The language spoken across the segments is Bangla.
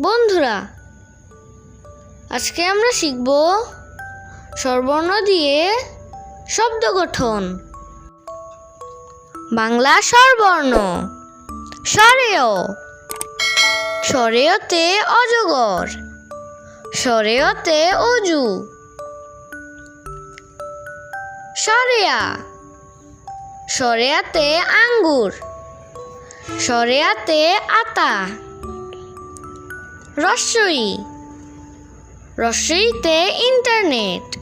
বন্ধুরা, আজকে আমরা শিখব স্বরবর্ণ দিয়ে শব্দ গঠন। বাংলা স্বরবর্ণ, স্বরেয়। স্বরেয়তে অজগর, স্বরেয়তে অজু। সরেয়া সরেয়াতে আঙ্গুর সরেয়াতে আতা। রস্যই রস্যইতে ইন্টারনেট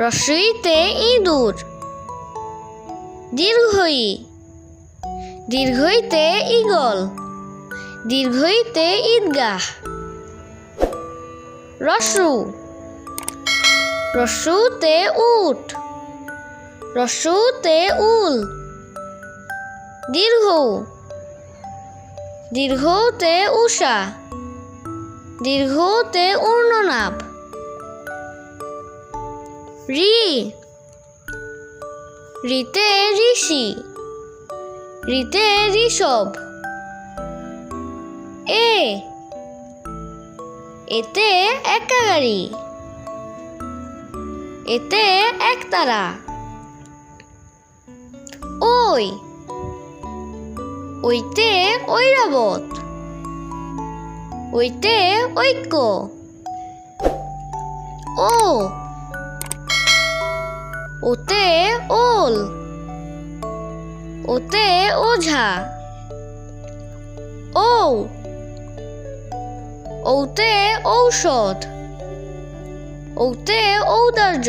রস্যইতে ইঁদুর। দীর্ঘই। দীর্ঘইতে ইগল দীর্ঘইতে ঈদগাহ। রসু। রস্যুতে উট। রসুতে উল। দীর্ঘ। দীর্ঘতে উষা, দীর্ঘতে উর্ণনাভ রি রিতে ঋষি রিতে ঋষভ। এ, এতে একা গাড়ি এতে একতারা। ওই ওইতে ঐরাবত। ওইতে ঐক্য। ও। ওতে ওল। ওতে ওঝা। ও ওতে ঔষধ। ওতে ঔদার্য।